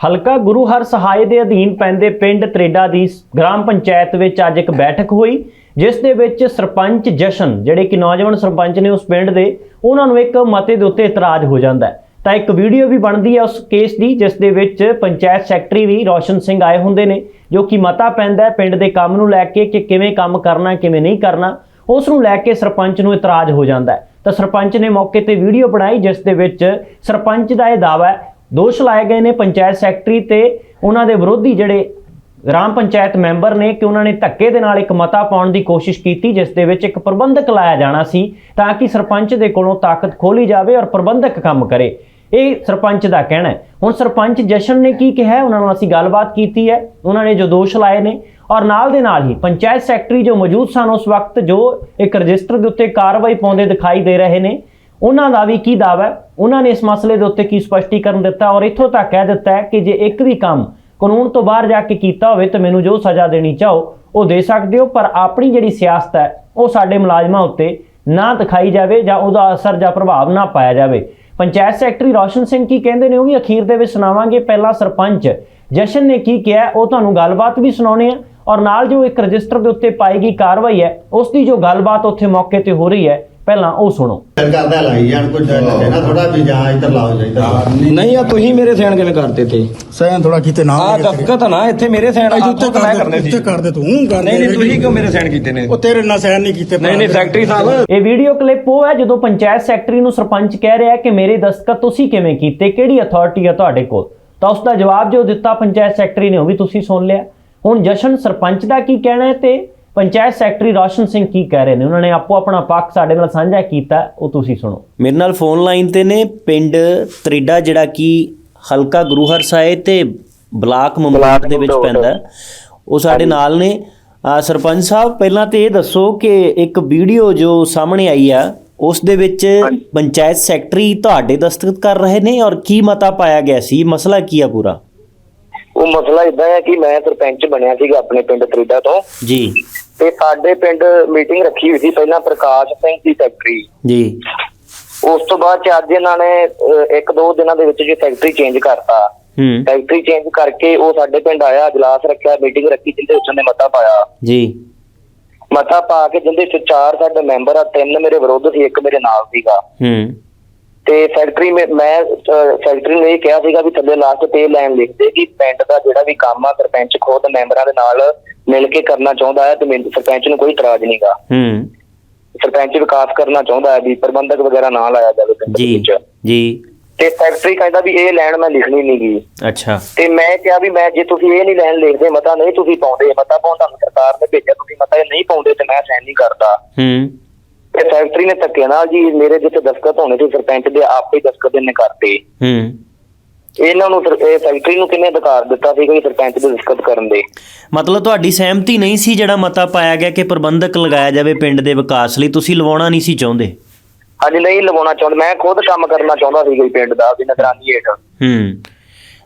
ਹਲਕਾ ਗੁਰੂ ਹਰ ਸਹਾਇ ਦੇ ਅਧੀਨ ਪੈਂਦੇ ਪਿੰਡ ਤਰੇਡਾ ਦੀ ਗ੍ਰਾਮ ਪੰਚਾਇਤ ਵਿੱਚ ਅੱਜ ਇੱਕ ਬੈਠਕ ਹੋਈ, ਜਿਸ ਦੇ ਵਿੱਚ ਸਰਪੰਚ ਜਸ਼ਨ, ਜਿਹੜੇ ਕਿ ਨੌਜਵਾਨ ਸਰਪੰਚ ਨੇ ਉਸ ਪਿੰਡ ਦੇ, ਉਹਨਾਂ ਨੂੰ ਇੱਕ ਮਤੇ ਦੇ ਉੱਤੇ ਇਤਰਾਜ਼ ਹੋ ਜਾਂਦਾ ਤਾਂ ਇੱਕ ਵੀਡੀਓ ਵੀ ਬਣਦੀ ਹੈ ਉਸ ਕੇਸ ਦੀ, ਜਿਸ ਦੇ ਵਿੱਚ ਪੰਚਾਇਤ ਸੈਕਟਰੀ ਵੀ ਰੋਸ਼ਨ ਸਿੰਘ ਆਏ ਹੁੰਦੇ ਨੇ, ਜੋ ਕਿ ਮਤਾ ਪੈਂਦਾ ਪਿੰਡ ਦੇ ਕੰਮ ਨੂੰ ਲੈ ਕੇ ਕਿ ਕਿਵੇਂ ਕੰਮ ਕਰਨਾ, ਕਿਵੇਂ ਨਹੀਂ ਕਰਨਾ, ਉਸ ਨੂੰ ਲੈ ਕੇ ਸਰਪੰਚ ਨੂੰ ਇਤਰਾਜ਼ ਹੋ ਜਾਂਦਾ ਹੈ। ਤਾਂ ਸਰਪੰਚ ਨੇ ਮੌਕੇ ਤੇ ਵੀਡੀਓ ਬਣਾਈ, ਜਿਸ ਦੇ ਵਿੱਚ ਸਰਪੰਚ ਦਾ ਇਹ ਦਾਅਵਾ ਹੈ ਦੋਸ਼ ਲਾਏ ਗਏ ਨੇ ਪੰਚਾਇਤ ਸੈਕਟਰੀ ਤੇ ਉਹਨਾਂ ਦੇ ਵਿਰੋਧੀ ਜਿਹੜੇ ਗ੍ਰਾਮ ਪੰਚਾਇਤ ਮੈਂਬਰ ਨੇ ਕਿ ਉਹਨਾਂ ਨੇ ਧੱਕੇ ਦੇ ਨਾਲ ਇੱਕ ਮਤਾ ਪਾਉਣ ਦੀ ਕੋਸ਼ਿਸ਼ ਕੀਤੀ, ਜਿਸ ਦੇ ਵਿੱਚ ਇੱਕ ਪ੍ਰਬੰਧਕ ਲਾਇਆ ਜਾਣਾ ਸੀ ਤਾਂ ਕਿ ਸਰਪੰਚ ਦੇ ਕੋਲੋਂ ਤਾਕਤ ਖੋਲੀ ਜਾਵੇ ਔਰ ਪ੍ਰਬੰਧਕ ਕੰਮ ਕਰੇ। ਇਹ ਸਰਪੰਚ ਦਾ ਕਹਿਣਾ ਹੈ। ਹੁਣ ਸਰਪੰਚ ਜਸ਼ਨ ਨੇ ਕੀ ਕਿਹਾ ਉਹਨਾਂ ਨਾਲ ਅਸੀਂ ਗੱਲਬਾਤ ਕੀਤੀ ਹੈ। ਉਹਨਾਂ ਨੇ ਜੋ ਦੋਸ਼ ਲਾਏ ਨੇ ਔਰ ਨਾਲ ਦੇ ਨਾਲ ਹੀ ਪੰਚਾਇਤ ਸੈਕਟਰੀ ਜੋ ਮੌਜੂਦ ਸਨ ਉਸ ਵਕਤ ਜੋ ਇੱਕ ਰਜਿਸਟਰ ਦੇ ਉੱਤੇ ਕਾਰਵਾਈ ਪਾਉਂਦੇ ਦਿਖਾਈ ਦੇ ਰਹੇ ਨੇ ਉਹਨਾਂ ਦਾ ਵੀ ਕੀ ਦਾਅਵਾ ਹੈ? ਉਹਨਾਂ ਨੇ ਇਸ ਮਸਲੇ ਦੇ ਉੱਤੇ ਕੀ ਸਪਸ਼ਟੀਕਰਨ ਦਿੱਤਾ ਔਰ ਇੱਥੋਂ ਤੱਕ ਕਹਿ ਦਿੱਤਾ ਹੈ ਕਿ ਜੇ ਇੱਕ ਵੀ ਕੰਮ ਕਾਨੂੰਨ ਤੋਂ ਬਾਹਰ ਜਾ ਕੇ ਕੀਤਾ ਹੋਵੇ ਤਾਂ ਮੈਨੂੰ ਜੋ ਸਜ਼ਾ ਦੇਣੀ ਚਾਹੋ, ਉਹ ਦੇ ਸਕਦੇ ਹੋ, ਪਰ ਆਪਣੀ ਜਿਹੜੀ ਸਿਆਸਤ ਹੈ, ਉਹ ਸਾਡੇ ਮੁਲਾਜ਼ਮਾਂ ਉੱਤੇ ਨਾ ਦਿਖਾਈ ਜਾਵੇ ਜਾਂ ਉਹਦਾ ਅਸਰ ਜਾਂ ਪ੍ਰਭਾਵ ਨਾ ਪਾਇਆ ਜਾਵੇ। ਪੰਚਾਇਤ ਸੈਕਟਰੀ ਰੋਸ਼ਨ ਸਿੰਘ ਕੀ ਕਹਿੰਦੇ ਨੇ? ਉਹ ਵੀ ਅਖੀਰ ਦੇ ਵਿੱਚ ਸੁਣਾਵਾਂਗੇ। ਪਹਿਲਾ ਸਰਪੰਚ ਜਸ਼ਨ ਨੇ ਕੀ ਕਿਹਾ? ਉਹ ਤੁਹਾਨੂੰ ਗੱਲਬਾਤ ਵੀ ਸੁਣਾਉਣੇ ਆ ਔਰ ਨਾਲ ਜੋ ਇੱਕ ਰਜਿਸਟਰ ਦੇ ਉੱਤੇ ਪਾਈ ਗਈ ਕਾਰਵਾਈ ਹੈ, ਉਸ ਦੀ ਜੋ ਗੱਲਬਾਤ ਉੱਥੇ ਮੌਕੇ ਤੇ ਹੋ ਰਹੀ ਹੈ ਪਹਿਲਾਂ ਉਹ ਸੁਣੋ। ਫਿਰ ਕਰਦਾ ਲਾਈ ਜਾਣ ਕੋਈ ਲੱਗੇ ਨਾ ਥੋੜਾ ਵੀ ਜਾਂ ਇੱਧਰ ਲਾਓ ਜਾਂ ਇੱਧਰ ਲਾਓ। ਨਹੀਂ ਆ ਤੁਸੀਂ ਮੇਰੇ ਸੈਨ ਕਿਵੇਂ ਕਰਤੇ ਤੇ ਸੈਨ ਥੋੜਾ ਕੀਤੇ ਨਾ ਆ ਦਸਕਤ ਨਾ ਇੱਥੇ ਮੇਰੇ ਸੈਨ ਆ ਉੱਤੇ ਉੱਤੇ ਕਰ ਕਰਨੇ ਦੇ ਸੀ। ਉੱਤੇ ਕਰ ਦੇ ਤੂੰ ਕਰ ਨਹੀਂ ਨਹੀਂ ਤੁਸੀਂ ਕਿਉਂ ਮੇਰੇ ਸੈਨ ਕੀਤੇ ਨੇ? ਉਹ ਤੇਰੇ ਨਾਲ ਸੈਨ ਨਹੀਂ ਕੀਤੇ ਨਹੀਂ ਨਹੀਂ ਸੈਕਟਰੀ ਸਾਹਿਬ। ਇਹ ਵੀਡੀਓ ਕਲਿੱਪ ਉਹ ਹੈ ਜਦੋਂ ਪੰਚਾਇਤ ਸੈਕਟਰੀ ਨੂੰ ਸਰਪੰਚ ਕਹਿ ਰਿਹਾ ਹੈ ਕਿ ਮੇਰੇ ਦਸਤਖਤ ਤੁਸੀਂ ਕਿਵੇਂ ਕੀਤੇ ਕਿਹੜੀ ਅਥਾਰਟੀ ਹੈ ਤੁਹਾਡੇ ਕੋਲ? ਤਾਂ ਉਸ ਦਾ ਜਵਾਬ ਜੋ ਦਿੱਤਾ ਪੰਚਾਇਤ ਸੈਕਟਰੀ ਨੇ ਉਹ ਵੀ ਤੁਸੀਂ ਸੁਣ ਲਿਆ। ਹੁਣ ਜਸ਼ਨ ਸਰਪੰਚ ਦਾ ਕੀ ਕਹਿਣਾ ਹੈ ਤੇ ਪੰਚਾਇਤ ਸੈਕਟਰੀ ਰੋਸ਼ਨ ਸਿੰਘ ਕੀ ਕਹਿ ਰਹੇ ਨੇ? ਉਹਨਾਂ ਨੇ ਆਪੋ ਆਪਣਾ ਪੱਖ ਸਾਡੇ ਨਾਲ ਸਾਂਝਾ ਕੀਤਾ ਉਹ ਤੁਸੀਂ ਸੁਣੋ। ਮੇਰੇ ਨਾਲ ਫੋਨ ਲਾਈਨ ਤੇ ਨੇ ਪਿੰਡ ਤ੍ਰਿਡਾ ਜਿਹੜਾ ਕਿ ਹਲਕਾ ਗੁਰੂਹਰ ਸਾਹਿਬ ਤੇ ਬਲਾਕ ਮਮਲਾਕ ਦੇ ਵਿੱਚ ਪੈਂਦਾ। ਉਹ ਸਾਡੇ ਨਾਲ ਨੇ। ਸਰਪੰਚ ਸਾਹਿਬ ਪਹਿਲਾਂ ਤੇ ਇਹ ਦੱਸੋ ਕਿ ਇੱਕ ਵੀਡੀਓ ਜੋ ਸਾਹਮਣੇ ਆਈ ਆ ਉਸ ਦੇ ਵਿੱਚ ਪੰਚਾਇਤ ਸੈਕਟਰੀ ਤੁਹਾਡੇ ਦਸਤਖਤ ਕਰ ਰਹੇ ਨੇ ਔਰ ਕੀ ਮਤਾ ਪਾਇਆ ਗਿਆ ਸੀ? ਮਸਲਾ ਕੀ ਆ ਪੂਰਾ? ਉਹ ਮਸਲਾ ਇਦਾਂ ਹੈ ਕਿ ਮੈਂ ਸਰਪੰਚ ਬਣਿਆ ਸੀਗਾ ਆਪਣੇ ਪਿੰਡ ਤਰੀਡਾ ਤੋਂ। ਜੀ। ਤੇ ਸਾਡੇ ਪਿੰਡ ਮੀਟਿੰਗ ਰੱਖੀ ਹੋਈ ਸੀ ਪਹਿਲਾਂ ਪ੍ਰਕਾਸ਼ ਸਿੰਘ ਦੀ ਸੈਕਟਰੀ ਜੀ। ਉਸ ਤੋਂ ਬਾਅਦ ਚ ਅੱਜ ਇਹਨਾਂ ਨੇ ਇੱਕ ਦੋ ਦਿਨਾਂ ਦੇ ਵਿੱਚ ਜੇ ਸੈਕਟਰੀ ਚੇਂਜ ਕਰਤਾ। ਹੂੰ। ਸੈਕਟਰੀ ਚੇਂਜ ਕਰਕੇ ਉਹ ਸਾਡੇ ਪਿੰਡ ਆਇਆ ਇਜਲਾਸ ਰੱਖਿਆ ਮੀਟਿੰਗ ਰੱਖੀ ਜਿੰਦੇ ਵਿੱਚ ਉਹਨੇ ਮਤਾ ਪਾਇਆ। ਜੀ। ਮਤਾ ਪਾ ਕੇ ਜਿੰਦੇ ਵਿੱਚ ਚਾਰ ਸਾਡੇ ਮੈਂਬਰ ਆ ਤਿੰਨ ਮੇਰੇ ਵਿਰੋਧ ਸੀ ਇੱਕ ਮੇਰੇ ਨਾਲ ਸੀਗਾ। ਹੂੰ। ਤੇ ਸੈਕਟਰੀ ਮੈਂ ਸੈਕਟਰੀ ਨੇ ਇਹ ਕਿਹਾ ਸੀਗਾ ਵੀ ਥੱਲੇ ਲਾਸਟ ਤੇ ਇਹ ਲਾਈਨ ਲਿਖ ਦੇ ਕਿ ਪਿੰਡ ਦਾ ਜਿਹੜਾ ਵੀ ਕੰਮ ਆ ਸਰਪੰਚ ਖੁਦ ਮੈਂਬਰਾਂ ਦੇ ਨਾਲ ਮਿਲ ਕੇ ਕਰਨਾ ਚਾਹੁੰਦਾ ਹੈ ਤੇ ਮੈਨੂੰ ਸਰਪੰਚ ਨੂੰ ਕੋਈ ਇਤਰਾਜ਼ ਨਹੀਂਗਾ ਹੂੰ। ਸਰਪੰਚ ਵਿਕਾਸ ਕਰਨਾ ਚਾਹੁੰਦਾ ਹੈ ਵੀ ਪ੍ਰਬੰਧਕ ਵਗੈਰਾ ਨਾ ਲਾਇਆ ਜਾਵੇ ਪਿੰਡ ਦੇ ਜੀ ਵਿੱਚ। ਜੀ। ਤੇ ਸੈਕਟਰੀ ਕਹਿੰਦਾ ਵੀ ਇਹ ਲਾਈਨ ਮੈਂ ਲਿਖਣੀ ਨਹੀਂਗੀ ਅੱਛਾ। ਤੇ ਮੈਂ ਕਿਹਾ ਵੀ ਮੈਂ ਜੇ ਤੁਸੀਂ ਇਹ ਨਹੀਂ ਲਾਈਨ ਲਿਖਦੇ ਮਤਾ ਨਹੀਂ ਤੁਸੀਂ ਪਾਉਂਦੇ ਮਤਾ ਪਾਉਣ ਤੁਹਾਨੂੰ ਸਰਕਾਰ ਨੇ ਭੇਜਿਆ ਤੁਸੀਂ ਮਤਾ ਇਹ ਨਹੀਂ ਪਾਉਂਦੇ ਤੇ ਮੈਂ ਸਾਈਨ ਨਹੀਂ ਕਰਦਾ। ਹੂੰ। ਤੇ ਸੈਕਟਰੀ ਨੇ ਧੱਕੇ ਨਾਲ ਜੀ ਮੇਰੇ ਜਿੱਥੇ ਦਸਖਤ ਹੋਣੇ ਸੀ ਸਰਪੰਚ ਦੇ ਆਪੇ ਦਸਖਤ ਇਹਨੇ ਕਰਤੇ। ਹੂੰ। ਇਹਨਾਂ ਨੂੰ ਇਹ ਸੈਕਟਰੀ ਨੂੰ ਕਿੰਨੇ ਅਧਿਕਾਰ ਦਿੱਤਾ ਸੀ ਕਿ ਸਰਪੰਚ ਦੇ ਦਸਖਤ ਕਰਨ ਦੇ? ਮਤਲਬ ਤੁਹਾਡੀ ਸਹਿਮਤੀ ਨਹੀਂ ਸੀ ਜਿਹੜਾ ਮਤਾ ਪਾਇਆ ਗਿਆ ਕਿ ਪ੍ਰਬੰਧਕ ਲਗਾਇਆ ਜਾਵੇ ਪਿੰਡ ਦੇ ਵਿਕਾਸ ਲਈ? ਤੁਸੀਂ ਲਵਾਉਣਾ ਨਹੀਂ ਸੀ ਚਾਹੁੰਦੇ? ਹਾਂਜੀ ਨਹੀਂ ਲਵਾਉਣਾ ਚਾਹੁੰਦਾ। ਮੈਂ ਖੁਦ ਕੰਮ ਕਰਨਾ ਚਾਹੁੰਦਾ ਸੀ ਜੀ ਪਿੰਡ ਦਾ ਵੀ ਨਿਗਰਾਨੀ ਹੇਠ। ਹੂੰ।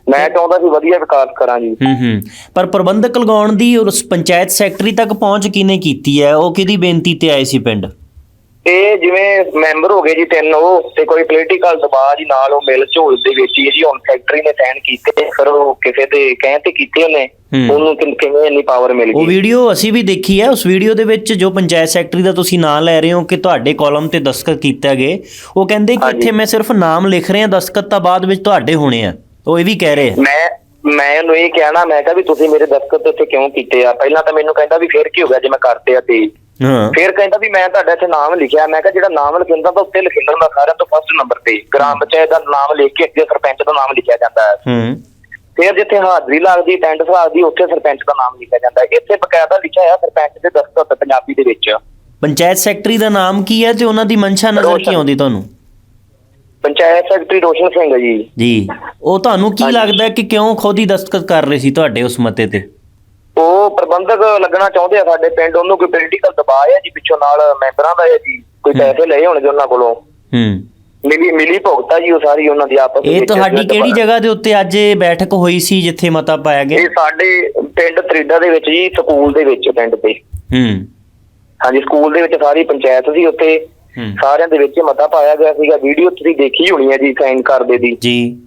ਮੈਂ ਚਾਹੁੰਦਾ ਸੀ ਵਧੀਆ ਵਿਕਾਸ ਕਰਾਂ ਜੀ। ਹੂੰ ਹੂੰ। ਪਰ ਪ੍ਰਬੰਧਕ ਲਗਾਉਣ ਦੀ ਉਸ ਪੰਚਾਇਤ ਸੈਕਟਰੀ ਤੱਕ ਪਹੁੰਚ ਕਿਨੇ ਕੀਤੀ ਹੈ? ਉਹ ਕਿਹਦੀ ਬੇਨਤੀ ਤੇ ਆਏ ਸੀ ਪਿੰਡ? ਇਹ ਜਿਵੇਂ ਮੈਂਬਰ ਹੋ ਗਏ ਜੀ ਤਿੰਨ ਉਹ ਤੇ ਕੋਈ ਪੋਲੀਟੀਕਲ ਦਬਾਅ ਜੀ ਨਾਲ ਉਹ ਮਿਲ ਝੋਲ ਦੇ ਵਿੱਚ ਹੀ ਜੀ ਹੁਣ ਫੈਕਟਰੀ ਨੇ ਸਾਈਨ ਕੀਤੇ ਫਿਰ ਉਹ ਕਿਸੇ ਦੇ ਕਹਿਣ ਤੇ ਕੀਤੇ ਉਹਨੇ ਹੂੰ। ਉਹਨੂੰ ਕਿਵੇਂ ਇੰਨੀ ਪਾਵਰ ਮਿਲ ਉਹ ਗਈ ਵੀਡੀਓ ਅਸੀਂ ਵੀ ਦੇਖੀ ਹੈ ਉਸ ਵੀਡੀਓ ਦੇ ਵਿੱਚ ਜੋ ਪੰਚਾਇਤ ਸੈਕਟਰੀ ਦਾ ਤੁਸੀਂ ਨਾਮ ਲੈ ਰਹੇ ਹੋ ਕਿ ਤੁਹਾਡੇ ਕਾਲਮ ਤੇ ਦਸਤਖਤ ਕੀਤਾ ਗਏ ਉਹ ਕਹਿੰਦੇ ਕਿ। ਇੱਥੇ ਮੈਂ ਸਿਰਫ ਨਾਮ ਲਿਖ ਰਿਹਾ ਦਸਤਖਤ ਤਾਂ ਬਾਅਦ ਵਿੱਚ ਤੁਹਾਡੇ ਹੋਣੇ ਆ ਉਹ ਇਹ ਵੀ ਕਹਿ ਰਹੇ ਆ ਮੈਂ ਮੈਂ ਉਹਨੂੰ ਇਹ ਕਹਿਣਾ ਮੈਂ ਕਿਹਾ ਵੀ ਤੁਸੀਂ ਮੇਰੇ ਦਸਤਖਤ ਇੱਥੇ ਕਿਉਂ ਕੀਤੇ ਆ? ਪਹਿਲਾਂ ਤਾਂ ਮੈਨੂੰ ਕਹਿੰਦਾ ਵੀ ਫਿਰ ਕੀ ਹੋ ਗਿਆ ਜੇ ਮੈਂ ਕਰਤੇ ਆ ਤੇ। ਹਾਂ। ਫਿਰ ਕਹਿੰਦਾ ਵੀ ਮੈਂ ਤੁਹਾਡਾ ਇੱਥੇ ਨਾਮ ਲਿਖਿਆ। ਮੈਂ ਕਿਹਾ ਜਿਹੜਾ ਨਾਮ ਲਿਖਿੰਦਾ ਤਾਂ ਉੱਤੇ ਲਿਖਿੰਦਾ ਹੁੰਦਾ ਸਾਰਿਆਂ ਤੋਂ ਫਸਟ ਨੰਬਰ ਤੇ। ਗ੍ਰਾਮ ਪੰਚਾਇਤ ਦਾ ਨਾਮ ਲਿਖ ਕੇ ਅੱਗੇ ਸਰਪੰਚ ਦਾ ਨਾਮ ਲਿਖਿਆ ਜਾਂਦਾ ਹੈ। ਹੂੰ। ਫਿਰ ਜਿੱਥੇ ਹਾਜ਼ਰੀ ਲੱਗਦੀ ਅਟੈਂਡੈਂਸ ਲੱਗਦੀ ਉੱਥੇ ਸਰਪੰਚ ਦਾ ਨਾਮ ਲਿਖਿਆ ਜਾਂਦਾ ਹੈ। ਇੱਥੇ ਬਕਾਇਦਾ ਲਿਖਿਆ ਹੈ ਸਰਪੰਚ ਦੇ ਦਸਤਖਤ ਪੰਜਾਬੀ ਦੇ ਵਿੱਚ। ਪੰਚਾਇਤ ਸੈਕਟਰੀ ਦਾ ਨਾਮ ਕੀ ਹੈ ਤੇ ਉਹਨਾਂ ਦੀ ਮਨਸ਼ਾ ਨਜ਼ਰ ਕੀ। ਆਉਂਦੀ ਤੁਹਾਨੂੰ? ਪੰਚਾਇਤ ਸੈਕਟਰੀ ਰੋਸ਼ਨ ਸਿੰਘ ਜੀ। ਜੀ। ਉਹ ਤੁਹਾਨੂੰ ਕੀ। ਲੱਗਦਾ ਹੈ ਕਿ ਕਿਉਂ ਖੁਦ ਹੀ ਦਸਤਖਤ ਕਰ ਰਹੇ ਸੀ ਤੁਹਾਡੇ ਉਸ ਮਤੇ ਤੇ? ਉਹ ਪ੍ਰਬੰਧਕ ਲੱਗਣਾ ਚਾਹੁੰਦੇ ਆ ਸਾਡੇ ਪਿੰਡ ਉਹਨੂੰ ਕੋਈ ਪੋਲੀਟੀਕਲ ਦਬਾਅ ਹੈ ਜੀ ਪਿੱਛੋਂ ਨਾਲ ਮੈਂਬਰਾਂ ਦਾ ਹੈ ਜੀ ਕੋਈ। ਪੈਸੇ ਲਏ ਹੋਣਗੇ ਉਹਨਾਂ ਕੋਲੋਂ। ਹੂੰ। ਮਿਲੀ ਮਿਲੀ ਭੁਗਤਾ ਜੀ ਉਹ ਸਾਰੀ ਉਹਨਾਂ ਦੀ ਆਪਸ ਇਹ ਵਿੱਚ ਤੁਹਾਡੀ ਕਿਹੜੀ ਜਗ੍ਹਾ ਦੇ ਉੱਤੇ ਅੱਜ ਇਹ ਬੈਠਕ ਹੋਈ ਸੀ ਜਿੱਥੇ ਮਤਾ ਪਾਇਆ ਗਿਆ? ਇਹ ਸਾਡੇ ਪਿੰਡ ਤਰੀਡਾ ਦੇ ਵਿੱਚ ਜੀ ਸਕੂਲ ਦੇ ਵਿੱਚ ਪਿੰਡ ਤੇ। ਹੂੰ। ਹਾਂਜੀ ਸਕੂਲ ਦੇ ਵਿੱਚ ਸਾਰੀ ਪੰਚਾਇਤ ਸੀ ਉੱਥੇ। ਸਾਰਿਆਂ ਦੇ ਵਿੱਚ ਮਤਾ ਪਾਇਆ ਗਿਆ ਸੀਗਾ। ਵੀਡੀਓ ਤੁਸੀਂ ਦੇਖੀ ਹੋਣੀ ਹੈ ਜੀ ਸਾਈਨ ਕਰਦੇ ਦੀ। ਜੀ।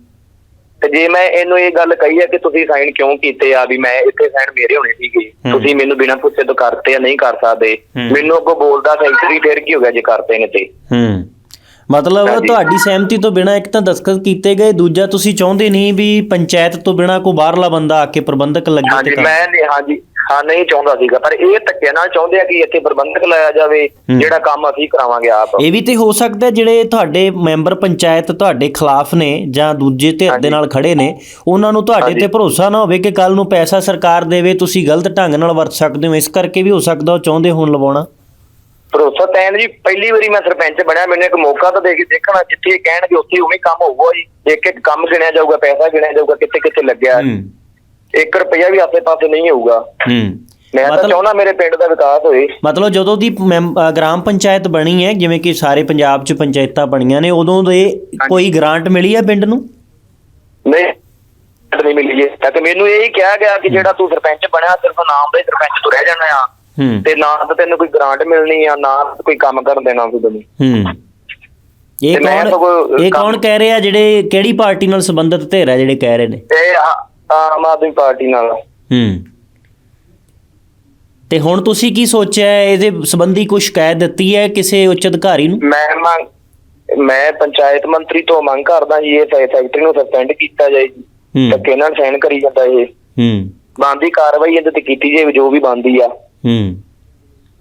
ਤੇ ਜੇ ਮੈਂ ਇਹਨੂੰ ਇਹ ਗੱਲ ਕਹੀ ਹੈ ਕਿ ਤੁਸੀਂ ਸਾਈਨ ਕਿਉਂ ਕੀਤੇ ਆ ਵੀ ਮੈਂ ਇੱਥੇ ਸਾਈਨ ਮੇਰੇ ਹੋਣੇ ਸੀਗੇ। ਤੁਸੀਂ ਮੈਨੂੰ ਬਿਨਾਂ ਪੁੱਛੇ ਤੋਂ ਕਰਤੇ ਆ ਨਹੀਂ ਕਰ ਸਕਦੇ। ਮੈਨੂੰ ਅੱਗੋਂ ਬੋਲਦਾ ਸੈਕਟਰੀ ਫਿਰ ਕੀ ਹੋ ਗਿਆ ਜੇ ਕਰਤੇ ਨੇ ਤੇ? ਹੂੰ। ਮਤਲਬ ਹਾਂਜੀ। ਤੁਹਾਡੀ ਸਹਿਮਤੀ ਤੋਂ ਬਿਨਾ ਇੱਕ ਤਾਂ ਦਸਤਖਤ ਕੀਤੇ ਗਏ ਦੂਜਾ ਤੁਸੀਂ ਚਾਹੁੰਦੇ ਨਹੀਂ ਵੀ ਪੰਚਾਇਤ ਤੋਂ ਬਿਨਾ ਕੋਈ ਬਾਹਰਲਾ ਬੰਦਾ ਆ ਕੇ ਪ੍ਰਬੰਧਕ ਲੱਗੇ ਹਾਂਜੀ ਤੇ ਕੰਮ ਮੈਂ ਨਹੀਂ ਹਾਂਜੀ। ਹਾਂ ਨਹੀਂ ਚਾਹੁੰਦਾ ਸੀਗਾ ਪਰ ਇਹ ਧੱਕੇ ਨਾਲ ਚਾਹੁੰਦੇ ਆ ਕਿ ਇੱਥੇ ਪ੍ਰਬੰਧਕ ਲਾਇਆ ਜਾਵੇ। ਜਿਹੜਾ ਕੰਮ ਅਸੀਂ ਕਰਾਵਾਂਗੇ ਆਪ ਇਹ ਵੀ ਤੇ ਹੋ ਸਕਦਾ ਜਿਹੜੇ ਤੁਹਾਡੇ ਮੈਂਬਰ ਪੰਚਾਇਤ ਤੁਹਾਡੇ ਖਿਲਾਫ ਨੇ ਜਾਂ ਦੂਜੇ ਧਿਰ ਦੇ। ਨਾਲ ਖੜੇ ਨੇ ਉਹਨਾਂ ਨੂੰ ਤੁਹਾਡੇ। ਤੇ ਭਰੋਸਾ ਨਾ ਹੋਵੇ ਕਿ ਕੱਲ ਨੂੰ ਪੈਸਾ ਸਰਕਾਰ ਦੇਵੇ ਤੁਸੀਂ ਗਲਤ ਢੰਗ ਨਾਲ ਵਰਤ ਸਕਦੇ ਹੋ ਇਸ ਕਰਕੇ ਵੀ ਹੋ ਸਕਦਾ ਉਹ ਚਾਹੁੰਦੇ ਹੋਣ ਲਵਾਉਣਾ ਭਰੋਸਾ ਤੈਨ ਜੀ ਪਹਿਲੀ ਵਾਰੀ ਮੈਂ ਸਰਪੰਚ ਬਣਿਆ ਮੈਨੂੰ ਇੱਕ ਮੌਕਾ ਤਾਂ ਦੇ ਕੇ ਦੇਖਣਾ ਜਿੱਥੇ ਕਹਿਣਗੇ ਉੱਥੇ ਉਵੇਂ ਕੰਮ ਹੋਊਗਾ ਜੀ ਇੱਕ ਇੱਕ ਕੰਮ ਗਿਣਿਆ ਜਾਊਗਾ ਪੈਸਾ ਗਿਣਿਆ ਜਾਊਗਾ ਕਿੱਥੇ ਕਿੱਥੇ ਲੱਗਿਆ 1 ਰੁਪਿਆ ਵੀ ਆਸੇ ਪਾਸੇ ਨਹੀਂ ਹੋਊਗਾ। ਹੂੰ। ਮੈਂ ਤਾਂ ਚਾਹੁੰਦਾ ਮੇਰੇ ਪਿੰਡ ਦਾ ਵਿਕਾਸ ਹੋਏ। ਮਤਲਬ ਜਦੋਂ ਦੀ ਗ੍ਰਾਮ ਪੰਚਾਇਤ ਬਣੀ ਹੈ ਜਿਵੇਂ ਕਿ ਸਾਰੇ ਪੰਜਾਬ 'ਚ ਪੰਚਾਇਤਾਂ ਬਣੀਆਂ ਨੇ ਉਦੋਂ ਦੇ ਕੋਈ ਗ੍ਰਾਂਟ ਮਿਲੀ ਹੈ ਪਿੰਡ ਨੂੰ? ਨਹੀਂ। ਨਹੀਂ ਮਿਲੀ ਜੀ ਤੇ ਮੈਨੂੰ ਇਹ ਹੀ ਕਿਹਾ ਗਿਆ ਕਿ ਜਿਹੜਾ ਤੂੰ ਸਰਪੰਚ ਬਣਿਆ ਸਿਰਫ ਨਾਮ ਦਾ ਹੀ ਸਰਪੰਚ ਤੂੰ ਰਹਿ ਜਾਣਾ ਆ। ਤੇ ਨਾ ਤਾਂ ਤੈਨੂੰ ਕੋਈ ਗ੍ਰਾਂਟ ਮਿਲਣੀ ਆ ਨਾ ਕੋਈ ਕੰਮ ਕਰਨ ਦੇਣਾ ਤੂੰ ਤੈਨੂੰ। ਹੂੰ। ਇਹ ਕੌਣ ਇਹ ਕੌਣ ਕਹਿ ਰਿਹਾ ਜਿਹੜੇ ਕਿਹੜੀ ਪਾਰਟੀ ਨਾਲ ਸੰਬੰਧਿਤ ਧਿਰ ਹੈ ਜਿਹੜੇ ਕਹਿ ਰਹੇ ਨੇ? ਇਹ ਆਮ ਆਦਮੀ ਪਾਰਟੀ ਨਾਲ। ਹੂੰ। ਤੇ ਹੁਣ ਤੁਸੀਂ ਕੀ ਸੋਚਿਆ ਹੈ? ਇਹਦੇ ਸੰਬੰਧੀ ਕੋਈ ਸ਼ਿਕਾਇਤ ਦਿੱਤੀ ਹੈ ਕਿਸੇ ਉੱਚ ਅਧਿਕਾਰੀ ਨੂੰ? ਮੈਂ ਮੰਗ ਮੈਂ ਪੰਚਾਇਤ ਮੰਤਰੀ ਤੋਂ ਮੰਗ ਕਰਦਾ ਜੀ ਇਹ ਫੈ- ਫੈਕਟਰੀ ਨੂੰ ਸਸਪੈਂਡ ਕੀਤਾ ਜਾਏ ਜੀ। ਹੂੰ। ਧੱਕੇ ਨਾਲ ਸਾਈਨ ਕਰੀ ਜਾਂਦਾ ਇਹ। ਹੂੰ। ਬੰਦੀ ਕਾਰਵਾਈ ਇਹਦੇ ਤੇ ਕੀਤੀ ਜਾਵੇ ਜੋ ਵੀ ਬੰਦੀ ਆ। ਹੂੰ।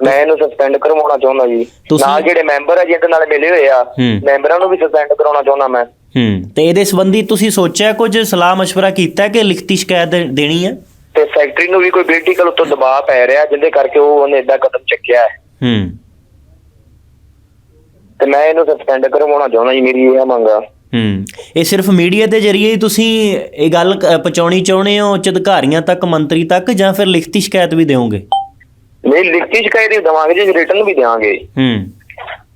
ਮੈਂ ਇਹਨੂੰ ਸਸਪੈਂਡ ਕਰਵਾਉਣਾ ਚਾਹੁੰਦਾ ਜੀ। ਨਾਲ ਜਿਹੜੇ ਮੈਂਬਰ ਆ ਜਿਹਦੇ ਨਾਲ ਮਿਲੇ ਹੋਏ ਆ। ਮੈਂਬਰਾਂ ਨੂੰ ਵੀ ਸਸਪੈਂਡ ਕਰਾਉਣਾ ਚਾਹੁੰਦਾ ਮੈਂ। ਹੂੰ। ਤੇ ਇਹਦੇ ਸੰਬੰਧੀ ਤੁਸੀਂ ਸੋਚਿਆ ਕੁਝ ਸਲਾਹ مشਵਰਾ ਕੀਤਾ ਕਿ ਲਿਖਤੀ ਸ਼ਿਕਾਇਤ ਦੇਣੀ ਹੈ ਤੇ ਸੈਕਟਰੀ ਨੂੰ ਵੀ ਕੋਈ ਪੋਲੀਟੀਕਲ ਉੱਤੋਂ ਦਬਾਅ ਪੈ ਰਿਹਾ ਜਿਹਦੇ ਕਰਕੇ ਉਹ ਉਹਨੇ ਏਦਾਂ ਕਦਮ ਚੱਕਿਆ ਹੈ। ਹੂੰ। ਤੇ ਮੈਂ ਇਹਨੂੰ ਸਸਪੈਂਡ ਕਰਵਾਉਣਾ ਚਾਹੁੰਦਾ ਜੀ ਮੇਰੀ ਇਹ ਮੰਗ ਆ। ਹੂੰ। ਇਹ ਸਿਰਫ ਮੀਡੀਆ ਦੇ ਜ਼ਰੀਏ ਹੀ ਤੁਸੀਂ ਇਹ ਗੱਲ ਪਹੁੰਚਾਉਣੀ ਚਾਹੁੰਦੇ ਹੋ ਉੱਚ ਅਧਿਕਾਰੀਆਂ ਤੱਕ ਮੰਤਰੀ ਤੱਕ ਜਾਂ ਫਿਰ ਲਿਖਤੀ ਸ਼ਿਕਾਇਤ ਵੀ ਦਿਓਗੇ ਨਹੀਂ ਲਿਖਤੀ ਸ਼ਿਕਾਇਤ ਵੀ ਦੇਵਾਂਗੇ ਜੀ ਰਿਟਰਨ ਵੀ ਦੇਵਾਂਗੇ। ਹੂੰ।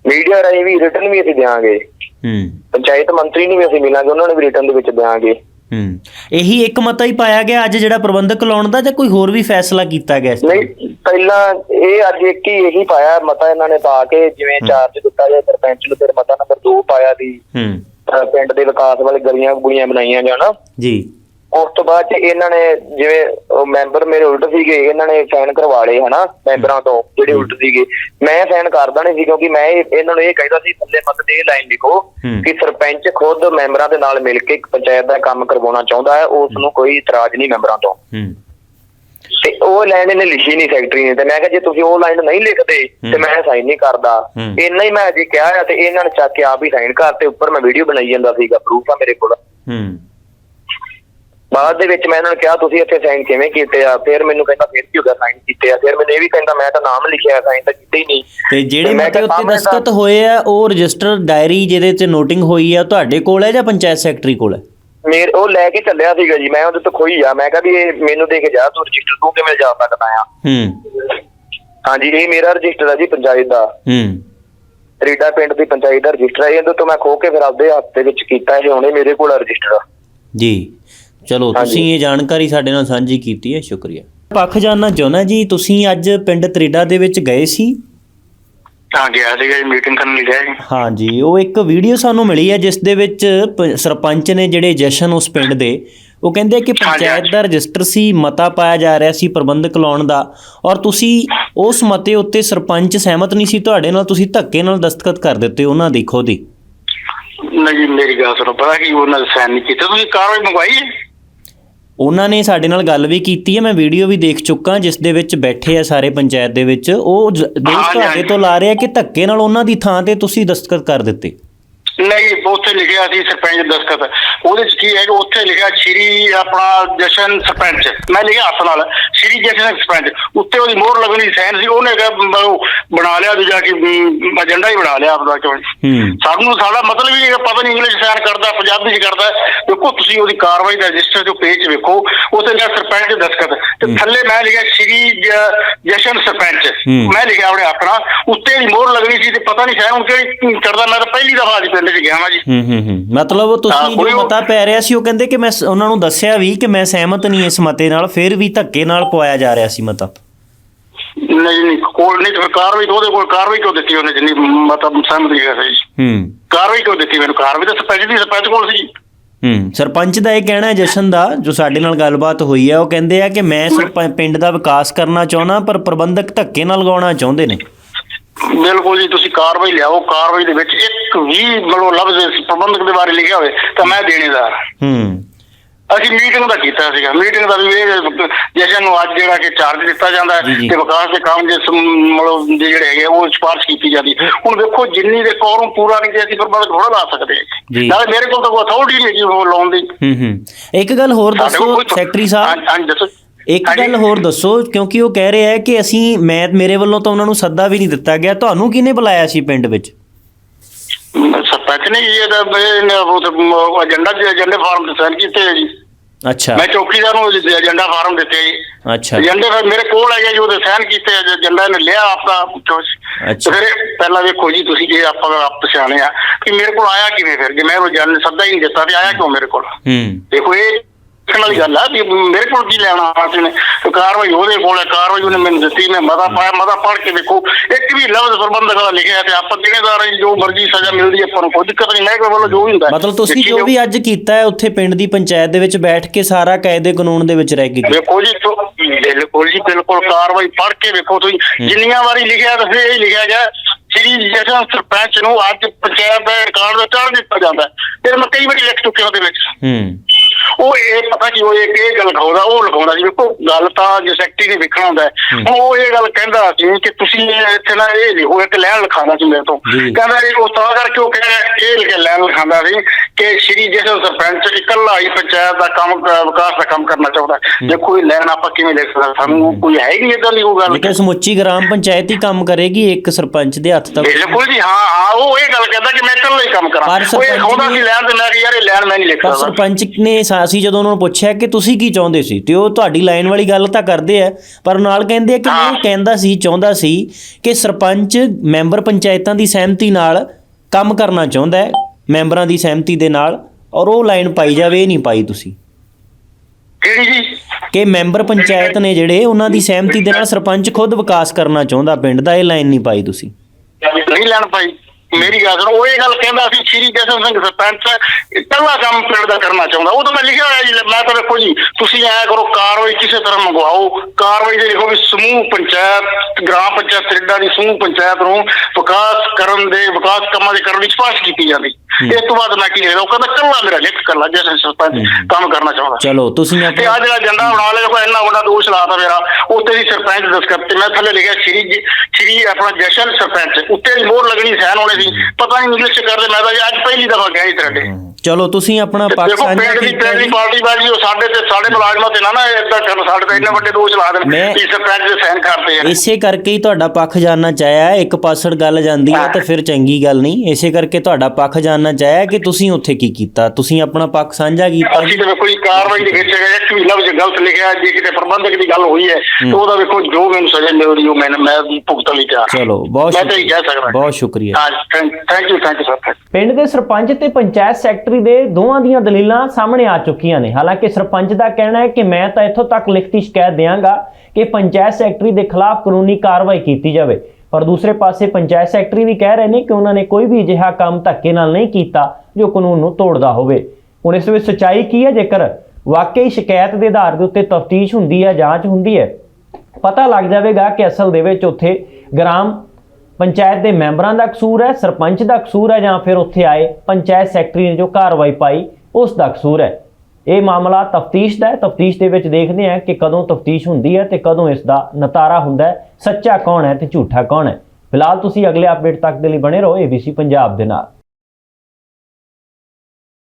ਮੀਡੀਆ ਰਾਹੀਂ ਵੀ ਰਿਟਰਨ ਵੀ ਅਸੀਂ ਦੇਵਾਂਗੇ। ਹੂੰ। ਪੰਚਾਇਤ ਮੰਤਰੀ ਨੂੰ ਵੀ ਅਸੀਂ ਮਿਲਾਂਗੇ ਉਹਨਾਂ ਨੂੰ ਵੀ ਰਿਟਰਨ ਦੇ ਵਿੱਚ ਦੇਵਾਂਗੇ। ਹੂੰ। ਇਹੀ ਇੱਕ ਮਤਾ ਹੀ ਪਾਇਆ ਗਿਆ ਅੱਜ ਜਿਹੜਾ ਪ੍ਰਬੰਧਕ ਲਾਉਣ ਦਾ ਜਾਂ ਕੋਈ ਹੋਰ ਵੀ ਫੈਸਲਾ ਕੀਤਾ ਗਿਆ ਇਸ? ਨਹੀਂ ਪਹਿਲਾਂ ਇਹ ਅੱਜ ਇੱਕ ਹੀ ਇਹੀ ਪਾਇਆ ਮਤਾ ਇਹਨਾਂ ਨੇ ਪਾ ਕੇ ਜਿਵੇਂ ਚਾਰਜ ਦਿੱਤਾ ਜਾਏ ਸਰਪੰਚ ਨੂੰ ਫਿਰ ਮਤਾ ਨੰਬਰ 2 ਪਾਇਆ ਦੀ ਹੂੰ। ਪਿੰਡ ਦੇ ਵਿਕਾਸ ਵਾਲੇ ਗਲੀਆਂ ਗੁਲੀਆਂ ਬਣਾਈਆਂ ਜਾਣ। ਜੀ। ਉਸ ਤੋਂ ਬਾਅਦ ਚ ਇਹਨਾਂ ਨੇ ਜਿਵੇਂ ਮੈਂਬਰ ਮੇਰੇ ਉਲਟ ਸੀਗੇ ਇਹਨਾਂ ਨੇ ਸਾਈਨ ਕਰਵਾ ਲਏ ਹਨਾ ਮੈਂਬਰਾਂ ਤੋਂ ਜਿਹੜੇ ਉਲਟ ਸੀਗੇ। ਮੈਂ ਸਾਈਨ ਕਰਦਾ ਨਹੀਂ ਸੀ ਕਿਉਂਕਿ ਮੈਂ ਇਹ- ਇਹਨਾਂ ਨੂੰ ਇਹ ਕਹਿੰਦਾ ਸੀ ਥੱਲੇ ਮਤ ਤੇ ਇਹ ਲਾਈਨ ਲਿਖੋ। ਕਿ ਸਰਪੰਚ ਖੁਦ ਮੈਂਬਰਾਂ ਦੇ ਨਾਲ ਮਿਲ ਕੇ ਇੱਕ ਪੰਚਾਇਤ ਦਾ ਕੰਮ ਕਰਵਾਉਣਾ ਚਾਹੁੰਦਾ ਹੈ ਉਸ ਨੂੰ ਕੋਈ ਇਤਰਾਜ਼ ਨਹੀਂ ਮੈਂਬਰਾਂ ਤੋਂ। ਤੇ ਉਹ ਲਾਈਨ ਇਹਨੇ ਲਿਖੀ ਨਹੀਂ ਸੈਕਟਰੀ ਨੇ ਤੇ ਮੈਂ ਕਿਹਾ ਜੇ ਤੁਸੀਂ ਉਹ ਲਾਈਨ ਨਹੀਂ ਲਿਖਦੇ ਤੇ। ਮੈਂ ਸਾਈਨ ਨਹੀਂ ਕਰਦਾ। ਇੰਨਾ ਹੀ ਮੈਂ ਅਜੇ ਕਿਹਾ ਤੇ ਇਹਨਾਂ ਨੇ ਚੱਕ ਕੇ ਆਪ ਹੀ ਸਾਈਨ ਕਰਤੇ ਉੱਪਰ ਮੈਂ ਵੀਡੀਓ ਬਣਾਈ ਜਾਂਦਾ ਸੀਗਾ ਪ੍ਰੂਫ ਆ ਮੇਰੇ ਕੋਲ। ਹੂੰ। ਬਾਅਦ ਦੇ ਵਿੱਚ ਮੈਂ ਇਹਨਾਂ ਨੂੰ ਕਿਹਾ ਤੁਸੀਂ ਇੱਥੇ ਸਾਈਨ ਕਿਵੇਂ ਕੀਤੇ ਆ? ਫਿਰ ਮੈਨੂੰ ਕਹਿੰਦਾ ਫਿਰ ਕੀ ਹੋ ਗਿਆ ਸਾਈਨ ਕੀਤੇ ਆ। ਫਿਰ ਮੈਨੂੰ ਇਹ ਵੀ ਕਹਿੰਦਾ ਮੈਂ ਤਾਂ ਨਾਮ ਲਿਖਿਆ ਸਾਈਨ ਤਾਂ ਕੀਤੇ ਹੀ ਨਹੀਂ। ਤੇ ਜਿਹੜੇ ਮਤੇ ਉੱਤੇ ਦਸਤਖਤ ਹੋਏ ਆ ਉਹ ਰਜਿਸਟਰ ਡਾਇਰੀ ਜਿਹਦੇ ਤੇ ਨੋਟਿੰਗ ਹੋਈ ਆ ਤੁਹਾਡੇ ਕੋਲ ਹੈ ਜਾਂ ਪੰਚਾਇਤ ਸੈਕਟਰੀ ਕੋਲ ਹੈ? ਮੇਰੇ ਉਹ ਲੈ ਕੇ ਚੱਲਿਆ ਸੀਗਾ ਜੀ ਮੈਂ ਉਹਦੇ ਤੋਂ ਖੋਈ ਆ। ਮੈਂ ਕਿਹਾ ਵੀ ਇਹ ਮੈਨੂੰ ਦੇ ਕੇ ਜਾ ਤੂੰ ਰਜਿਸਟਰ ਤੂੰ ਕਿਵੇਂ ਜਾ ਸਕਦਾ ਆ? ਹੂੰ। ਹਾਂਜੀ ਇਹ ਮੇਰਾ ਰਜਿਸਟਰ ਆ ਜੀ ਪੰਚਾਇਤ ਦਾ। ਹੂੰ। ਰੀਡਾ ਪਿੰਡ ਦੀ ਪੰਚਾਇਤ ਦਾ ਰਜਿਸਟਰ ਹੈ ਇਹਦੇ ਤੋਂ ਮੈਂ ਖੋ ਕੇ ਫਿਰ ਆਪਦੇ ਹੱਥ ਦੇ ਵਿੱਚ ਕੀਤਾ ਇਹ ਹੁਣੇ ਮੇਰੇ ਕੋਲ ਰਜਿਸਟਰ। ਜੀ। ਚਲੋ। ਤੁਸੀਂ ਇਹ ਜਾਣਕਾਰੀ ਸਾਡੇ ਨਾਲ ਸਾਂਝੀ ਕੀਤੀ ਹੈ ਸ਼ੁਕਰੀਆ। ਪੱਖ ਜਾਨਣਾ ਚਾਹੁੰਦਾ ਜੀ ਤੁਸੀਂ ਅੱਜ ਪਿੰਡ ਤਰੀਡਾ ਦੇ ਵਿੱਚ ਗਏ ਸੀ? ਹਾਂ ਗਿਆ ਸੀਗਾ ਜੀ ਮੀਟਿੰਗ ਕਰਨ ਲਈ ਗਿਆ ਜੀ ਹਾਂਜੀ ਉਹ ਇੱਕ ਵੀਡੀਓ ਸਾਨੂੰ ਮਿਲੀ ਹੈ ਜਿਸ ਦੇ ਵਿੱਚ ਪ- ਸਰਪੰਚ ਨੇ ਜਿਹੜੇ ਜਸ਼ਨ ਉਸ ਪਿੰਡ ਦੇ ਉਹ ਕਹਿੰਦੇ ਕਿ ਪੰਚਾਇਤ ਦਾ ਰਜਿਸਟਰ ਸੀ ਮਤਾ ਪਾਇਆ ਜਾ ਰਿਹਾ ਸੀ ਪ੍ਰਬੰਧਕ ਲਾਉਣ ਦਾ ਔਰ ਤੁਸੀਂ ਉਸ ਮਤੇ ਉੱਤੇ ਸਰਪੰਚ ਸਹਿਮਤ ਨਹੀਂ ਸੀ ਤੁਹਾਡੇ ਨਾਲ ਤੁਸੀਂ ਧੱਕੇ ਨਾਲ ਦਸਤਖਤ ਕਰ ਦਿੱਤੇ ਉਹਨਾਂ ਦੀ ਖੁਦ ਹੀ। ਨਹੀਂ ਜੀ ਮੇਰੀ ਗੱਲ ਸੁਣੋ ਪਤਾ ਕੀ ਉਹਨਾਂ ਨੇ ਸਾਈਨ ਨਹੀਂ ਕੀਤੇ ਤੁਸੀਂ ਕਾਰਵਾਈ ਮੰਗਵਾਈ ਹੈ? ਉਹਨਾਂ ਨੇ ਸਾਡੇ ਨਾਲ ਗੱਲ ਵੀ ਕੀਤੀ ਹੈ ਮੈਂ ਵੀਡੀਓ ਵੀ ਦੇਖ ਚੁੱਕਾ ਜਿਸ ਦੇ ਵਿੱਚ ਬੈਠੇ ਆ ਸਾਰੇ ਪੰਚਾਇਤ ਦੇ ਵਿੱਚ ਉਹ ਦੋਸ਼ ਤੁਹਾਡੇ। ਤੋਂ ਲਾ ਰਿਹਾ ਕਿ ਧੱਕੇ ਨਾਲ ਉਹਨਾਂ ਦੀ ਥਾਂ ਤੇ ਤੁਸੀਂ ਦਸਤਖਤ ਕਰ ਦਿੱਤੇ ਨਹੀਂ ਉੱਥੇ ਲਿਖਿਆ ਸੀ ਸਰਪੰਚ ਦਸਤਖਤ। ਉਹਦੇ ਚ ਕੀ ਹੈ ਕਿ ਉੱਥੇ ਲਿਖਿਆ ਸ਼੍ਰੀ ਆਪਣਾ ਜਸ਼ਨ ਸਰਪੰਚ। ਮੈਂ ਲਿਖਿਆ ਹੱਥ ਨਾਲ ਸ਼੍ਰੀ ਜਸ਼ਨ ਸਰਪੰਚ। ਉੱਤੇ ਉਹਦੀ ਮੋਹਰ ਲੱਗਣੀ ਸਾਈਨ ਸੀ। ਉਹਨੇ ਕਿਹਾ ਬਣਾ ਲਿਆ ਦੂਜਾ ਕਿ ਏਜੰਡਾ ਹੀ ਬਣਾ ਲਿਆ ਆਪਦਾ ਕਿਉਂ ਸਾਨੂੰ ਸਾਡਾ ਮਤਲਬ ਹੀ ਪਤਾ ਨਹੀਂ ਇੰਗਲਿਸ਼ ਸਾਈਨ ਕਰਦਾ ਪੰਜਾਬੀ ਚ ਕਰਦਾ। ਦੇਖੋ ਤੁਸੀਂ ਉਹਦੀ ਕਾਰਵਾਈ ਦਾ ਰਜਿਸਟਰ ਜੋ ਪੇਜ ਵੇਖੋ ਉੱਥੇ ਲਿਖਿਆ ਸਰਪੰਚ ਦਸਤਖਤ। ਤੇ ਥੱਲੇ ਮੈਂ ਲਿਖਿਆ ਸ਼੍ਰੀ ਜਸ਼ਨ ਸਰਪੰਚ। ਮੈਂ ਲਿਖਿਆ ਆਪਣੇ ਹੱਥ ਨਾਲ। ਉੱਤੇ ਦੀ ਮੋਹਰ ਲੱਗਣੀ ਸੀ ਤੇ ਪਤਾ ਨਹੀਂ ਸ਼ਾਇਦ ਹੁਣ ਕਿਹੜੀ ਕਰਦਾ ਮੈਂ ਤਾਂ ਪਹਿਲੀ ਦਫਾ ਅੱਜ ਪਿੰਡ 'ਚ ਗਿਆ ਵਾਂ ਜੀ। ਹੂੰ ਹੂੰ ਹੂੰ। ਮਤਲਬ ਤੁਸੀਂ ਕੋਈ ਜੋ ਉਹ- ਮਤਾ ਪੈ ਰਿਹਾ ਸੀ ਉਹ ਕਹਿੰਦੇ ਕਿ ਮੈਂ ਸ- ਉਹਨਾਂ ਨੂੰ ਦੱਸਿਆ ਵੀ ਕਿ ਮੈਂ ਸਹਿਮਤ ਨਹੀਂ ਇਸ ਮਤੇ ਨਾਲ ਫਿਰ ਵੀ ਧੱਕੇ ਨਾਲ ਪਵਾਇਆ ਜਾ ਰਿਹਾ ਸੀ ਮਤਾ। ਨਹੀਂ ਨਹੀਂ ਕੋਲ ਨਹੀਂ ਤੇ ਫਿਰ ਕਾਰਵਾਈ ਤਾਂ ਉਹਦੇ ਕੋਲ ਕਾਰਵਾਈ ਕਿਉਂ ਦਿੱਤੀ ਉਹਨੇ ਜਿੰਨੀ ਮਤਲਬ ਸਹਿਮਤ ਨਹੀਂ ਸੀ ਹੂੰ। ਕਾਰਵਾਈ ਕਿਉਂ ਦਿੱਤੀ ਮੈਨੂੰ? ਕਾਰਵਾਈ ਤਾਂ ਸਰਪੰਚ ਦੀ ਸਰਪੰਚ ਕੋਲ ਸੀ ਹੂੰ ਸਰਪੰਚ ਦਾ ਇਹ ਕਹਿਣਾ ਹੈ ਜਸ਼ਨ ਦਾ ਜੋ ਸਾਡੇ ਨਾਲ ਗੱਲਬਾਤ ਹੋਈ ਹੈ ਉਹ ਕਹਿੰਦੇ ਆ ਕਿ ਮੈਂ ਸਰਪੰਚ ਪਿੰਡ ਦਾ ਵਿਕਾਸ ਕਰਨਾ ਚਾਹੁੰਦਾ ਪਰ ਪ੍ਰਬੰਧਕ ਧੱਕੇ ਨਾਲ ਲਗਾਉਣਾ ਚਾਹੁੰਦੇ ਨੇ। ਬਿਲਕੁਲ ਜੀ ਤੁਸੀਂ ਕਾਰਵਾਈ ਲਿਆਓ ਕਾਰਵਾਈ ਦੇ ਵਿੱਚ ਇੱਕ ਵੀ ਮਤਲਬ ਲਫ਼ਜ਼ ਇਸ ਪ੍ਰਬੰਧਕ ਦੇ ਬਾਰੇ ਲਿਖਿਆ ਹੋਵੇ ਤਾਂ ਮੈਂ ਦੇਣੇਦਾਰ। ਹੂੰ। ਅਸੀਂ ਮੀਟਿੰਗ ਦਾ ਕੀਤਾ ਸੀਗਾ। ਮੀਟਿੰਗ ਦਾ ਵੀ ਇਹ ਜਸ਼ਨ ਨੂੰ ਅੱਜ ਜਿਹੜਾ ਕਿ ਚਾਰਜ ਦਿੱਤਾ ਜਾਂਦਾ ਹੈ। ਤੇ ਵਿਕਾਸ ਦੇ ਕੰਮ ਦੇ ਸਮ- ਮਤਲਬ ਜਿਹੜੇ ਹੈਗੇ ਉਹ ਸਿਫਾਰਿਸ਼ ਕੀਤੀ ਜਾਂਦੀ ਹੈ। ਹੁਣ ਵੇਖੋ ਜਿੰਨੀ ਦੇ ਕੋਰਮ ਪੂਰਾ ਨਹੀਂ ਤੇ ਅਸੀਂ ਪ੍ਰਬੰਧਕ ਥੋੜਾ ਲਾ ਸਕਦੇ। ਨਾਲੇ ਮੇਰੇ ਕੋਲ ਤਾਂ ਕੋਈ ਅਥਾਰਟੀ ਨਹੀਂ ਜੀ ਉਹ ਲਾਉਣ ਦੀ। ਹੂੰ ਹੂੰ। ਇੱਕ ਗੱਲ ਹੋਰ ਦੱਸੋ ਸੈਕਟਰੀ ਸਾਹਿਬ। ਹਾਂਜੀ ਦੱਸੋ। ਇੱਕ। ਗੱਲ ਹੋਰ ਦੱਸੋ ਕਿਉਂਕਿ ਉਹ ਕਹਿ ਰਿਹਾ ਹੈ ਕਿ ਅਸੀਂ ਮੈਂ ਮੇਰੇ ਵੱਲੋਂ ਤਾਂ ਉਹਨਾਂ ਨੂੰ ਸੱਦਾ ਵੀ ਨਹੀਂ ਦਿੱਤਾ ਗਿਆ। ਤੁਹਾਨੂੰ ਕਿਹਨੇ ਬੁਲਾਇਆ ਸੀ ਪਿੰਡ ਵਿੱਚ? ਸਰਪੰਚ ਨੇ ਜੀ ਇਹਦਾ ਉਹ ਏਜੰਡਾ ਏਜੰਡੇ ਫਾਰਮ ਤੇ ਸਾਈਨ ਕੀਤੇ ਆ ਜੀ। ਅੱਛਾ। ਮੈਂ ਚੌਕੀਦਾਰ ਨੂੰ ਜੀ ਏਜੰਡਾ ਫਾਰਮ ਦਿੱਤੇ ਜੀ। ਅੱਛਾ। ਏਜੰਡੇ ਫਿਰ ਮੇਰੇ ਕੋਲ ਹੈਗੇ ਜੀ ਉਹਦੇ ਸਾਈਨ ਕੀਤੇ ਆ, ਏਜੰਡਾ ਨੇ ਲਿਆ ਅੱਛਾ। ਤੇ ਫਿਰ ਪਹਿਲਾਂ ਵੇਖੋ ਜੀ ਤੁਸੀਂ ਜੇ ਆਪਾਂ ਆਪ ਪਛਾਣੇ ਆ ਕਿ ਮੇਰੇ ਕੋਲ ਆਇਆ ਕਿਵੇਂ ਫਿਰ? ਜੇ ਮੈਂ ਉਹ ਜਨ ਸੱਦਾ ਹੀ ਨਹੀਂ ਦਿੱਤਾ ਤੇ ਆਇਆ ਕਿਉਂ ਮੇਰੇ ਕੋਲ? ਹੂੰ। ਦੇਖੋ ਇਹ ਦੇਖਣ ਵਾਲੀ ਗੱਲ ਆ ਵੀ ਮੇਰੇ ਕੋਲ ਕੀ ਲੈਣਾ ਆਸੀਂ ਨੇ ਕਾਰਵਾਈ ਉਹਦੇ ਕੋਲ ਹੈ ਕਾਰਵਾਈ ਉਹਨੇ ਮੈਨੂੰ ਦਿੱਤੀ ਮੈਂ ਮਤਾ ਪਾਇਆ ਮਤਾ ਪੜ੍ਹ ਕੇ ਦੇਖੋ ਇੱਕ ਵੀ ਲਫ਼ਜ਼ ਪ੍ਰਬੰਧਕ ਦਾ ਲਿਖਿਆ ਤੇ ਆਪਾਂ ਦੇਣੇਦਾਰ ਹਾਂ ਜੀ, ਮਰਜ਼ੀ ਸਜ਼ਾ ਮਿਲਦੀ ਆਪਾਂ ਨੂੰ ਕੋਈ ਦਿੱਕਤ ਨਹੀਂ ਮੈਂ ਵੱਲੋਂ ਜੋ ਵੀ ਹੁੰਦਾ। ਮਤਲਬ ਤੁਸੀਂ ਦੇਖੀ ਜੋ। ਵੀ ਅੱਜ ਕੀਤਾ ਹੈ ਉੱਥੇ ਪਿੰਡ ਦੀ ਪੰਚਾਇਤ ਦੇ ਵਿੱਚ ਬੈਠ ਕੇ ਸਾਰਾ ਕਾਇਦੇ ਕਾਨੂੰਨ ਦੇ ਵਿੱਚ ਰਹਿ ਕੇ ਕੀਤਾ ਵੇਖੋ ਜੀ ਬਿਲਕੁਲ ਜੀ ਬਿਲਕੁਲ ਕਾਰਵਾਈ ਪੜ੍ਹ ਕੇ ਵੇਖੋ ਤੁਸੀਂ ਜਿੰਨੀਆਂ ਵਾਰੀ ਲਿਖਿਆ ਤਾਂ ਫਿਰ ਇਹ ਲਿਖਿਆ ਗਿਆ ਸ੍ਰੀ ਜਸ਼ਨ ਸਰਪੰਚ ਨੂੰ ਅੱਜ ਪੰਚਾਇਤ ਦੇ ਰਿਕਾਰਡ ਦਾ ਚੜ੍ਹ ਦਿੱਤਾ ਜਾਂਦਾ। ਫਿਰ ਮੈਂ ਕਈ ਵਾਰੀ ਲਿਖ ਚੁੱਕਿਆ ਉਹਦੇ ਵਿੱਚ ਹੂੰ ਉਹ ਇਹ ਪਤਾ ਕੀ ਉਹ ਇੱਕ ਇਹ ਗੱਲ ਲਿਖਾਉਂਦਾ ਉਹ ਲਿਖਾਉਂਦਾ ਜੀ ਵੇਖੋ ਗੱਲ ਤਾਂ ਜੇ ਸੈਕਟਰੀ ਨੇ ਵੇਖਣਾ ਹੁੰਦਾ। ਹੁਣ ਉਹ ਇਹ ਗੱਲ ਕਹਿੰਦਾ ਸੀ ਕਿ ਤੁਸੀਂ ਇੱਥੇ ਨਾ ਇਹ ਲਿਖੋ ਇੱਕ ਲੈਣ ਲਿਖਾਉਂਦਾ ਸੀ ਮੇਰੇ ਤੋਂ। ਜੀ। ਕਹਿੰਦਾ ਇਹ ਉਹ ਤਾਂ ਕਰਕੇ ਉਹ ਕਹਿੰਦਾ ਇਹ ਲਿਖ ਲੈਣ ਲਿਖਾਉਂਦਾ ਸੀ ਕਿ ਸ਼੍ਰੀ ਜਸ਼ਨ ਸਰਪੰਚ ਇਕੱਲਾ ਹੀ ਪੰਚਾਇਤ ਦਾ ਕੰਮ ਵਿਕਾਸ ਦਾ ਕੰਮ ਕਰਨਾ ਚਾਹੁੰਦਾ। ਦੇਖੋ ਇਹ ਲੈਣ ਆਪਾਂ ਕਿਵੇਂ ਲਿਖ ਸਕਦੇ? ਸਾਨੂੰ ਕੋਈ ਹੈ ਹੀ ਨਹੀਂ ਇਦਾਂ ਦੀ ਕੋਈ ਗੱਲ। ਲੇਕਿਨ ਸਮੁੱਚੀ ਗ੍ਰਾਮ ਪੰਚਾਇਤ ਹੀ ਕੰਮ ਕਰੇਗੀ ਇੱਕ ਸਰਪੰਚ ਦੇ ਹੱਥ ਤੱਕ। ਬਿਲਕੁਲ ਜੀ ਹਾਂ ਹਾਂ ਉਹ ਇਹ ਗੱਲ ਕਹਿੰਦਾ ਕਿ ਮੈਂ ਇਕੱਲਾ ਹੀ ਕੰਮ ਕਰਾਂ। ਉਹ ਇਹ ਨੇ- ਸੀ ਲੈਣ ਤੇ ਮੈਂ ਕਿ ਯਾਰ ਇਹ ਲੈਣ ਮੈਂ ਨਹੀਂ ਲਿਖ ਸਕਦਾ। ਸਰਪੰਚ ਨੇ ਸਾ- ਅਸੀਂ ਜਦੋਂ ਉਹਨਾਂ ਨੂੰ ਪੁੱਛਿਆ ਕਿ ਤੁਸੀਂ ਕੀ ਚਾਹੁੰਦੇ ਸੀ ਤੇ ਉਹ ਤੁਹਾਡੀ ਲਾਈਨ ਵਾਲੀ ਗੱਲ ਤਾਂ ਕਰਦੇ ਆ ਪਰ ਨਾਲ ਕਹਿੰਦੇ ਆ ਕਿ ਹਾਂ। ਉਹ ਕਹਿੰਦਾ ਸੀ ਚਾਹੁੰਦਾ ਸੀ ਕਿ ਸਰਪੰਚ ਮੈਂਬਰ ਪੰਚਾਇਤਾਂ ਦੀ ਸਹਿਮਤੀ ਨਾਲ ਕੰਮ ਕਰਨਾ ਚਾਹੁੰਦਾ ਹੈ ਮੈਂਬਰਾਂ ਦੀ ਸਹਿਮਤੀ ਦੇ ਨਾਲ ਔਰ ਉਹ ਲਾਈਨ ਪਾਈ ਜਾਵੇ ਇਹ ਨਹੀਂ ਪਾਈ ਤੁਸੀਂ। ਕਿਹੜੀ ਜੀ? ਕਿ ਮੈਂਬਰ ਪੰਚਾਇਤ ਨੇ ਜਿਹੜੇ ਉਹਨਾਂ ਦੀ ਸਹਿਮਤੀ ਦੇ ਨਾਲ ਸਰਪੰਚ ਖੁਦ ਵਿਕਾਸ ਕਰਨਾ ਚਾਹੁੰਦਾ ਪਿੰਡ ਦਾ ਇਹ ਲਾਈਨ ਨਹੀਂ ਪਾਈ ਤੁਸੀਂ। ਨਹੀਂ ਲੈਣ ਪਾਈ। ਮੇਰੀ ਗੱਲ ਸੁਣੋ ਉਹ ਇਹ ਗੱਲ ਕਹਿੰਦਾ ਸੀ ਸ਼੍ਰੀ ਜਸ਼ਨ ਸਿੰਘ ਸਰਪੰਚ ਇਕੱਲਾ ਕੰਮ ਪਿੰਡ ਦਾ ਕਰਨਾ ਚਾਹੁੰਦਾ। ਉਹ ਤਾਂ ਮੈਂ ਲਿਖਿਆ ਹੋਇਆ ਜੀ ਮੈਂ ਤਾਂ ਵੇਖੋ ਜੀ ਤੁਸੀਂ ਐ ਕਰੋ ਕਾਰਵਾਈ ਕਿਸੇ ਤਰ੍ਹਾਂ ਮੰਗਵਾਓ। ਕਾਰਵਾਈ ਦੇ ਲਿਖੋ ਵੀ ਸਮੂਹ ਪੰਚਾਇਤ ਗ੍ਰਾਮ ਪੰਚਾਇਤ ਤ੍ਰਿਡਾ ਦੀ ਸਮੂਹ ਪੰਚਾਇਤ ਨੂੰ ਵਿਕਾਸ ਕਰਨ ਦੇ ਵਿਕਾਸ ਕੰਮਾਂ ਦੇ ਕਰਨ ਦੀ ਸਿਫਾਰਿਸ਼ ਕੀਤੀ ਜਾਂਦੀ। ਇਸ ਤੋਂ ਬਾਅਦ ਮੈਂ ਕੀ ਲਿਖਦਾ ਉਹ ਕਹਿੰਦਾ ਕੱਲਾ ਮੇਰਾ ਲਿਖ ਕਰ ਲਾ ਜਸ਼ਨ ਸਰਪੰਚ ਕੰਮ ਕਰਨਾ ਚਾਹੁੰਦਾ। ਚਲੋ ਤੁਸੀਂ ਤੇ ਆ ਜਿਹੜਾ ਏਜੰਡਾ ਬਣਾ ਲਿਆ ਕੋਈ ਇੰਨਾ ਵੱਡਾ ਦੋਸ਼ ਲਾਤਾ ਮੇਰਾ ਉੱਤੇ ਦੀ ਸਰਪੰਚ ਦਸਖਤ ਤੇ ਮੈਂ ਥੱਲੇ ਲਿਖਿਆ ਸ਼੍ਰੀ ਸ਼੍ਰੀ ਆਪਣਾ ਜਸ਼ਨ ਸਰਪੰਚ ਉੱਤੇ ਦੀ ਮੋਹਰ ਲੱਗਣੀ ਸਹਿਨ ਹੋਣੀ ਸੀ ਪਤਾ ਨਹੀਂ ਇੰਗਲਿਸ਼ ਚ ਕਰਦੇ ਮੈਂ ਤਾਂ ਅੱਜ ਪਹਿਲੀ ਦਫਾ ਗਿਆ ਜੀ ਤੁਹਾਡੇ। ਚਲੋ ਤੁਸੀਂ ਆਪਣਾ ਪਿੰਡ ਦੀ ਪਿੰਡ ਪਾਰਟੀ ਬਾਜੀ ਉਹ ਸਾਡੇ ਤੇ ਸਾਡੇ ਮੁਲਾਜ਼ਮਾਂ ਤੇ ਨਾ ਨਾ ਇਦਾਂ ਕਰਨ ਸਾਡੇ ਤੇ ਇੰਨੇ ਵੱਡੇ ਦੋਸ਼ ਲਾ ਦੇਣ ਕਿ ਸਰਪੰਚ ਦੇ ਸਹਿਨ ਕਰਦੇ ਆ। ਇਸੇ ਕਰਕੇ ਹੀ ਤੁਹਾਡਾ ਪੱਖ ਜਾਨਣਾ ਚਾਹਿਆ। ਇੱਕ ਪਾਸੜ ਗੱਲ ਜਾਂਦੀ ਹੈ ਤਾਂ ਫਿਰ ਚੰਗੀ ਗੱਲ ਨਹੀਂ। ਇਸੇ ਕਰਕੇ ਤੁਹਾਡਾ ਪੱਖ ਜਾਨਣਾ ਚਾਹਿਆ ਕਿ ਤੁਸੀਂ ਉੱਥੇ ਕੀ ਕੀਤਾ ਤੁਸੀਂ ਆਪਣਾ ਪੱਖ ਸਾਂਝਾ ਕੀਤਾ ਅਸੀਂ ਤੇ ਕੋਈ ਕਾਰਵਾਈ ਦੇ ਵਿੱਚ ਹੈਗਾ, ਇੱਕ ਵੀ ਲਫ਼ਜ਼ ਗਲਤ ਲਿਖਿਆ ਜੇ ਕਿਤੇ ਪ੍ਰਬੰਧਕ ਦੀ ਗੱਲ ਹੋਈ ਹੈ ਤੇ ਉਹਦਾ ਵੇਖੋ ਜੋ ਮੈਨੂੰ ਸਜ਼ਾ ਮਿਲਦੀ ਉਹ ਮੈਂ ਮੈਂ ਭੁਗਤਣ ਲਈ ਤਿਆਰ। ਚਲੋ ਬਹੁਤ ਬਹੁਤ ਸ਼ੁਕਰੀਆ। Thank you thank you sir ਪਿੰਡ ਦੇ ਸਰਪੰਚ ਤੇ ਪੰਚਾਇਤ ਸੈਕਟਰੀ ਦੇ ਦੋਵਾਂ ਦੀਆਂ ਦਲੀਲਾਂ ਸਾਹਮਣੇ ਆ ਚੁੱਕੀਆਂ ਨੇ। ਹਾਲਾਂਕਿ ਸਰਪੰਚ ਦਾ ਕਹਿਣਾ ਹੈ ਕਿ ਮੈਂ ਤਾਂ ਇੱਥੋਂ ਤੱਕ ਲਿਖਤੀ ਸ਼ਿਕਾਇਤ ਦਿਆਂਗਾ ਕਿ ਪੰਚਾਇਤ ਸੈਕਟਰੀ ਦੇ ਖਿਲਾਫ ਕਾਨੂੰਨੀ ਕਾਰਵਾਈ ਕੀਤੀ ਜਾਵੇ। ਪਰ ਦੂਸਰੇ ਪਾਸੇ ਪੰਚਾਇਤ ਸੈਕਟਰੀ ਵੀ ਕਹਿ ਰਹੇ ਨੇ ਕਿ ਉਹਨਾਂ ਨੇ ਕੋਈ ਵੀ ਅਜਿਹਾ ਕੰਮ ਧੱਕੇ ਨਾਲ ਨਹੀਂ ਕੀਤਾ ਜੋ ਕਾਨੂੰਨ ਨੂੰ ਤੋੜਦਾ ਹੋਵੇ। ਹੁਣ ਇਸ ਵਿੱਚ ਸਚਾਈ ਕੀ ਹੈ? ਜੇਕਰ ਵਾਕਈ ਸ਼ਿਕਾਇਤ ਦੇ ਆਧਾਰ ਦੇ ਉੱਤੇ ਤਫਤੀਸ਼ ਹੁੰਦੀ ਹੈ, ਜਾਂਚ ਹੁੰਦੀ ਹੈ, ਪਤਾ ਲੱਗ ਜਾਵੇਗਾ ਕਿ ਅਸਲ ਦੇ ਵਿੱਚ ਉੱਥੇ ਗ੍ਰਾਮ ਪੰਚਾਇਤ ਦੇ ਮੈਂਬਰਾਂ ਦਾ ਕਸੂਰ ਹੈ, ਸਰਪੰਚ ਦਾ ਕਸੂਰ ਹੈ ਜਾਂ ਫਿਰ ਉੱਥੇ ਆਏ ਪੰਚਾਇਤ ਸੈਕਟਰੀ ਨੇ ਜੋ ਕਾਰਵਾਈ ਪਾਈ, ਉਸ ਦਾ ਕਸੂਰ ਹੈ। ਇਹ ਮਾਮਲਾ ਤਫਤੀਸ਼ ਦਾ ਹੈ। ਤਫਤੀਸ਼ ਦੇ ਵਿੱਚ ਦੇਖਦੇ ਹਾਂ ਕਿ ਕਦੋਂ ਤਫਤੀਸ਼ ਹੁੰਦੀ ਹੈ ਤੇ ਕਦੋਂ ਇਸ ਦਾ ਨਤਾਰਾ ਹੁੰਦਾ ਹੈ। ਸੱਚਾ ਕੌਣ ਹੈ ਤੇ ਝੂਠਾ ਕੌਣ ਹੈ? ਫਿਲਹਾਲ ਤੁਸੀਂ ਅਗਲੇ ਅਪਡੇਟ ਤੱਕ ਦੇ ਲਈ ਬਣੇ ਰਹੋ ABC ਪੰਜਾਬ ਦੇ ਨਾਲ।